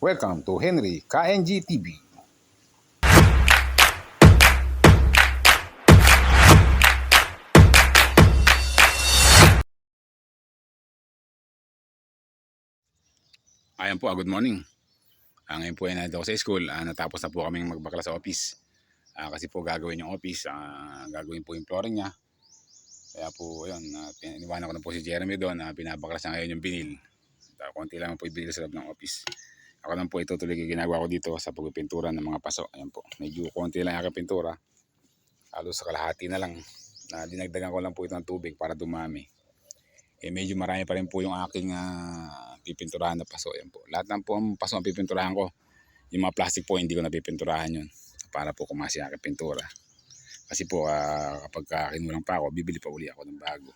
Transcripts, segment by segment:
Welcome to Henry KNG TV. Ayan po, ah, good morning. Ah, ngayon po ay nandito ako sa school. Ah, natapos na po kaming magbakla sa office. Ah, kasi po gagawin yung office. Ah, gagawin po yung flooring niya. Kaya po, yun, uh, iniwanan ko na po si Jeremy doon. na binabaklas niya ngayon yung binil. Uh, konti lang po ibigay sa loob ng office. Ako lang po itutuloy yung ginagawa ko dito sa pagpipintura ng mga paso. Ayan po. Medyo konti lang aking pintura. Halos sa kalahati na lang. Na dinagdagan ko lang po ito ng tubig para dumami. Eh medyo marami pa rin po yung aking uh, pipinturahan na paso. Ayan po. Lahat ng po ang paso ang pipinturahan ko. Yung mga plastic po hindi ko na pipinturahan yun. Para po kumasi aking pintura. Kasi po uh, kapag uh, kinulang pa ako, bibili pa uli ako ng bago.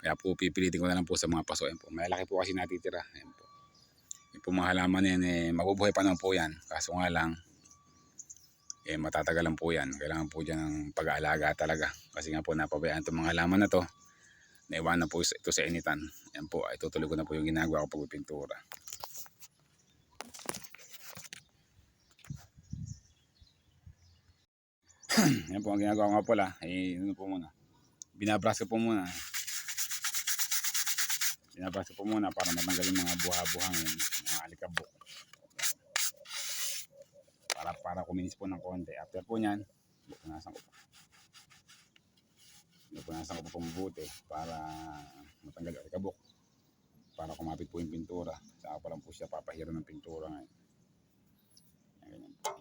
Kaya po pipilitin ko na lang po sa mga paso. Ayan po. Malaki po kasi natitira. Ayan po. Yung po mga halaman yan, eh, mabubuhay pa naman po yan. Kaso nga lang, eh, matatagal lang po yan. Kailangan po dyan ng pag-aalaga talaga. Kasi nga po napabayaan itong mga halaman na to. Naiwan na po ito sa initan. Yan po, ay tutuloy ko na po yung ginagawa ko pagpipintura. Yan po ang ginagawa ko nga pala. Eh, ano po muna. Binabras ko po muna. Binabras ko po muna para matanggal yung mga buha-buhang yun. Alikabok. Para, para kuminis po ng konti. After po nyan, punasan ko po. Punasan ko po mabuti para matanggal yung alikabok. Para kumapit po yung pintura. Saka pa lang po siya papahira ng pintura ngayon. Ganyan po.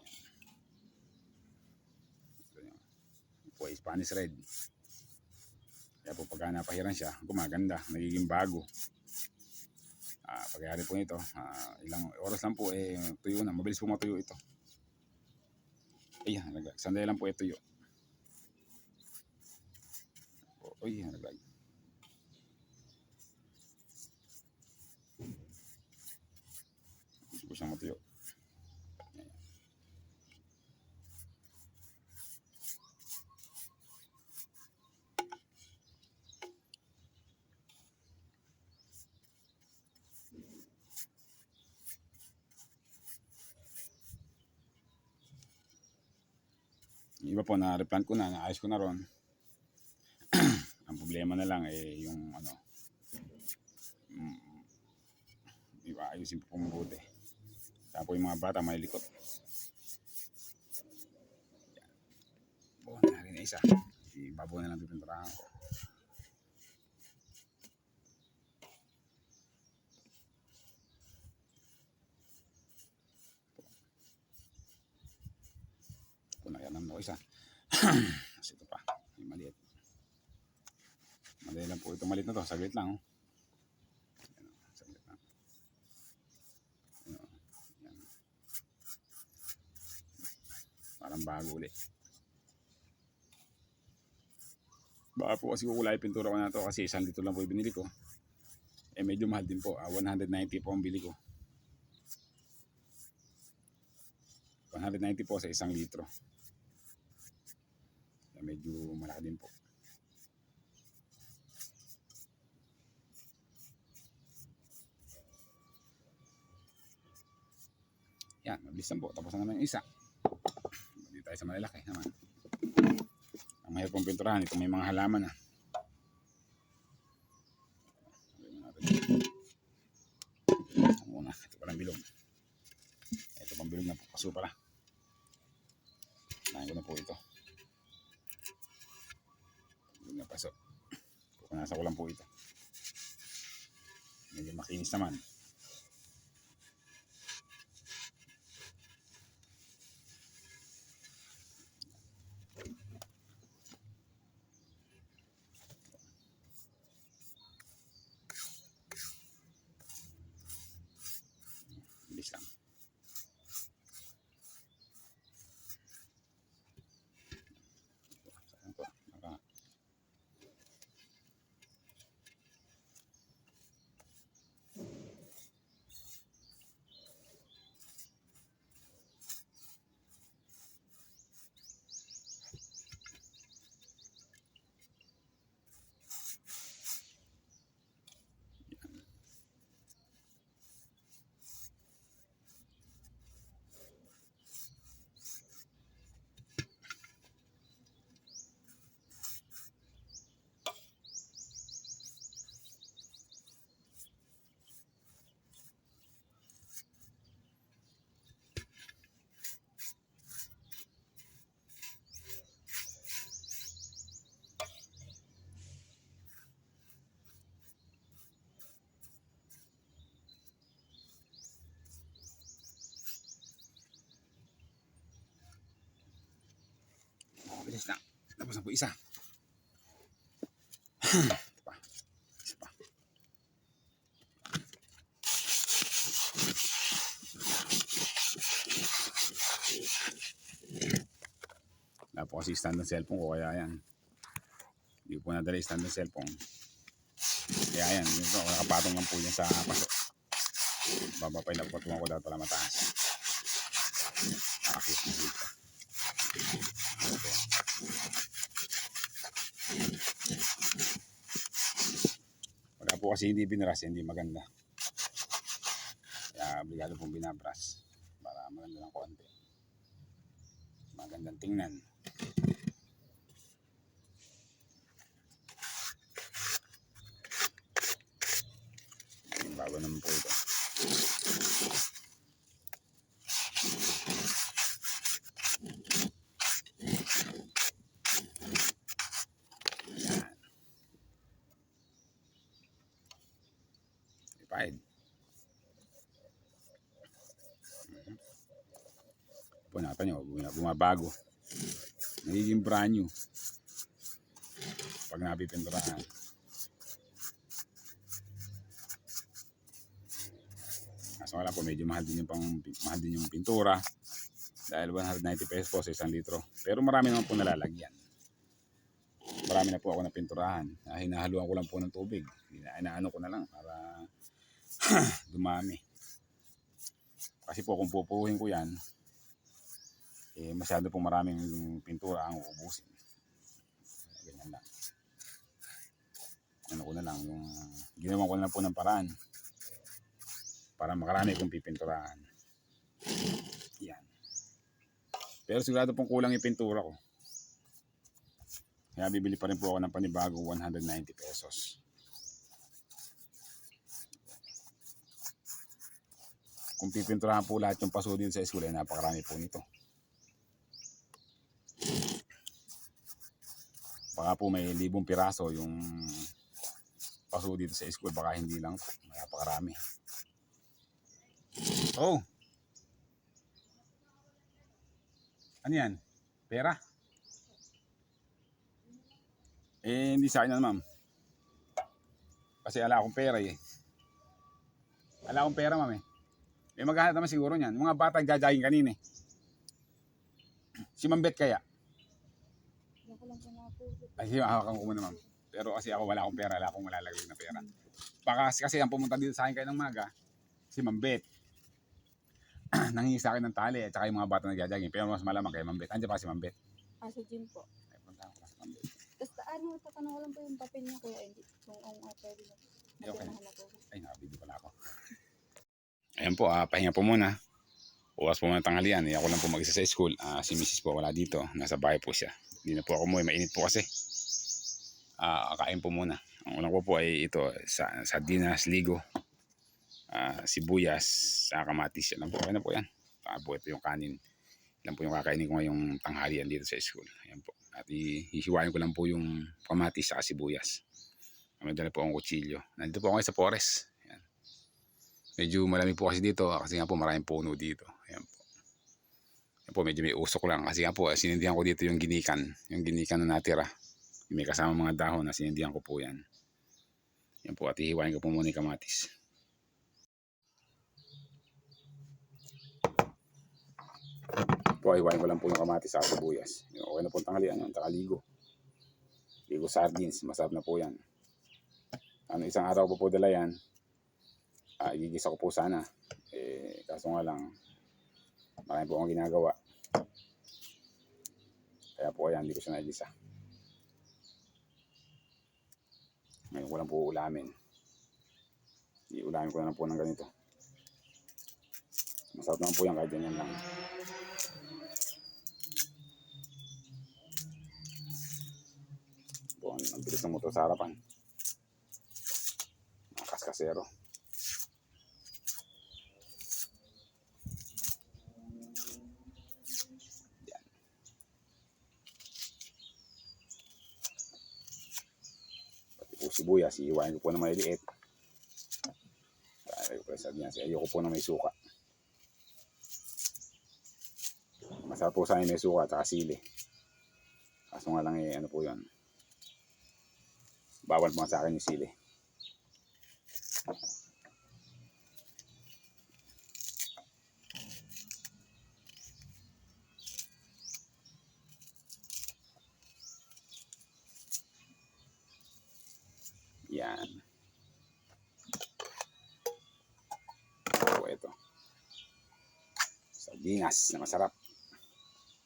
Yan po ay Spanish red. Kaya po pagka napahiran siya, gumaganda, nagiging bago. Ah, pagyari po nito, ah, ilang oras lang po eh tuyo na, mabilis po matuyo ito. Ayan, naglag. Sandali lang po ito tuyo. Uy, naglag. Gusto siyang matuyo. Iba po na replant ko na, naayos ko na ron. Ang problema na lang eh yung ano mm, iba ayusin po mabuti. Po yung mga bata may likot. Yan. Buwan na rin isa. Ibabaw na lang pipinturahan ko. Kung nakayanam na ko isa. Kasi ito pa. May maliit. Madali lang po ito maliit na to. Saglit lang. Oh. Saglit lang. Ayan. Ayan. Parang bago ulit. Baka po kasi kukulay pintura ko na to kasi isang litro lang po yung binili ko. Eh medyo mahal din po. Ah, 190 po ang bili ko. 190 po sa isang litro. Medyo malaki din po. Yan, mabilis po. Tapos na naman yung isa. Hindi tayo sa malalaki naman. Ang mahirap pong pinturahan, itong may mga halaman na. Ito muna, ito palang bilog. Ito pang bilog na po, kaso pala. Nahin ko na po ito. Na paso. Pupunasa ko lang po ito. Medyo makinis naman. Na po isa. Isa pa. Pa. Kasi stand ng cellphone ko kaya yan. Hindi po nadala yung stand ng cellphone. Kaya yan, yun po, nakapatong lang po yan sa paso. Babapay lang po ko daw para mataas. Nakakit na dito. Okay. Wala po kasi hindi binras, hindi maganda. Kaya obligado pong binabras para maganda ng konti. Magandang tingnan. Bago naman po ito. Mhm. Po natin nyo, bum- bumabago. Nagiging brand new. Pag napipinturahan. Kaso lang po, medyo mahal din yung, pang, mahal din yung pintura. Dahil 190 pesos po sa isang litro. Pero marami naman po nalalagyan. Marami na po ako na pinturahan. Ah, Hinahaluan ko lang po ng tubig. Ina- Inaano ko na lang para dumami. Kasi po kung pupuhin ko yan, eh, masyado pong maraming pintura ang uubusin. Ganyan lang. Ano ko na lang, yung ginawa ko na lang po ng paraan para makarami kong pipinturahan. Yan. Pero sigurado pong kulang yung pintura ko. Kaya bibili pa rin po ako ng panibago 190 pesos. Kung pipinturahan po lahat yung paso dito sa school, ay napakarami po nito. Baka po may libong piraso yung paso dito sa school, baka hindi lang po. Napakarami. Oh! Ano yan? Pera? Eh, hindi sa akin yan, ma'am. Kasi ala akong pera eh. Ala akong pera, ma'am eh. May maghahanap naman siguro niyan. Mga bata jajaging kanina eh. Si Ma'am Bet kaya? Ako. Ay, hawakan ko muna, ma'am. Pero kasi ako wala akong pera, wala akong malalagay na pera. Baka kasi, ang pumunta dito sa akin kayo ng maga, si Ma'am Bet. Nangingi sa akin ng tali at saka yung mga bata nagjajaging. Pero mas malamang kay Ma'am Bet. Andiyan pa si Ma'am Bet. Ah, sa gym po. Ay, punta ko pa si Ma'am Bet. Basta ano, tatanong ko lang po yung papel niya kuya. Hindi, kung ang uh, pwede na. Ay, okay. Ay, nakabidi pala ako. Ayan po, ah, pahinga po muna. Uwas po muna ng tanghalian. Eh, ako lang po mag-isa sa school. Ah, si Mrs. po wala dito. Nasa bahay po siya. Hindi na po ako umuwi. Mainit po kasi. Ah, kain po muna. Ang unang po po ay ito, sa sardinas, ligo, ah, sibuyas, sa kamatis. Yan lang po. Okay na po yan. Saka po ito yung kanin. Yan po yung kakainin ko ngayong tanghalian dito sa school. Ayan po. At hihiwain ko lang po yung kamatis sa sibuyas. May dala po akong kutsilyo. Nandito po ako sa forest. Ayan. Medyo malamig po kasi dito kasi nga po maraming puno dito. Ayan po. Ayan po, medyo may usok lang kasi nga po sinindihan ko dito yung ginikan. Yung ginikan na natira. May kasama mga dahon na sinindihan ko po yan. Yan po at ihiwain ko po muna yung kamatis. Po, hiwain ko lang po yung kamatis sa sibuyas. Okay na po ang tanghalian yun, taka ligo. Ligo sardines, masarap na po yan. Ano, isang araw po po dala yan. Ah, igigisa ko po sana. Eh, kaso nga lang, marami po akong ginagawa. Kaya po kaya hindi ko siya naigisa. Ngayon ko lang po ulamin. Iulamin ko na lang po ng ganito. Masarap naman po yan kahit ganyan lang. Po, ang bilis ng motor sa harapan. Mga kaskasero. Sibuyas, iiwain ko po na maliliit. Kaya ko sa niya, ayoko po na may suka. Masarap po sa akin may suka at sili. Kaso nga lang eh, ano po yun. Bawal po sa akin yung sili. Sardinas na masarap.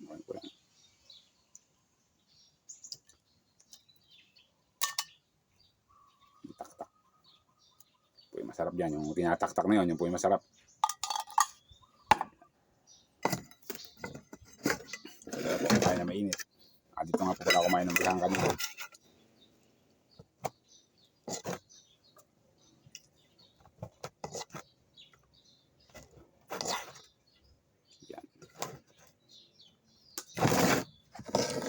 Okay po yan. Taktak. Po yung masarap dyan. Yung tinataktak na yun, yung po yung masarap. Kaya po kumain na mainit. Ah, dito nga po pala kumain ng bisang kanina. Yan.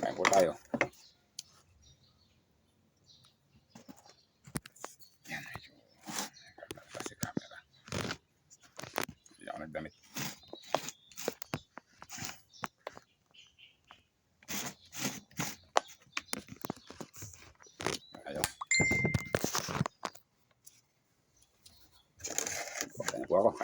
Kain po tayo. Yan. medyo nagkakala si camera. Hindi ako nagdamit. Ayaw. Kain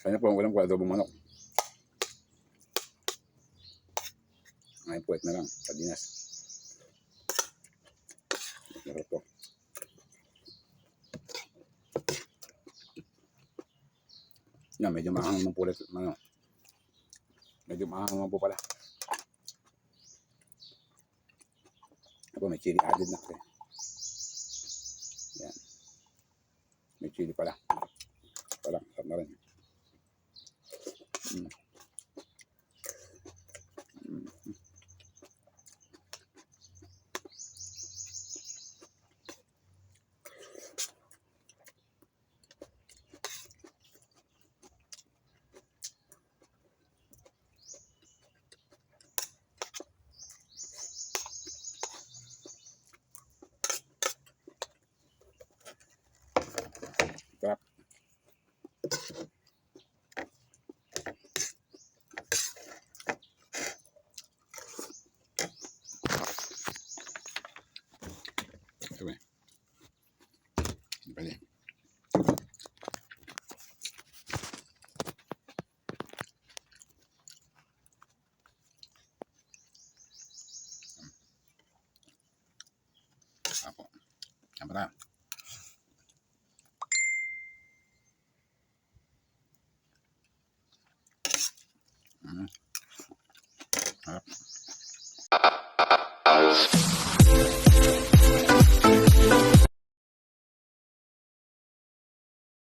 Kaya po ang walang kwa adobong manok. Ngayon puwet na lang, sardinas. Sarap po. Yan, medyo maangang naman po ulit. Ano, medyo maangang po pala. Ako, may chili added na kasi. Yan. May chili pala. Pala, sarap na rin. Mm. Apo. Yan pa tayo.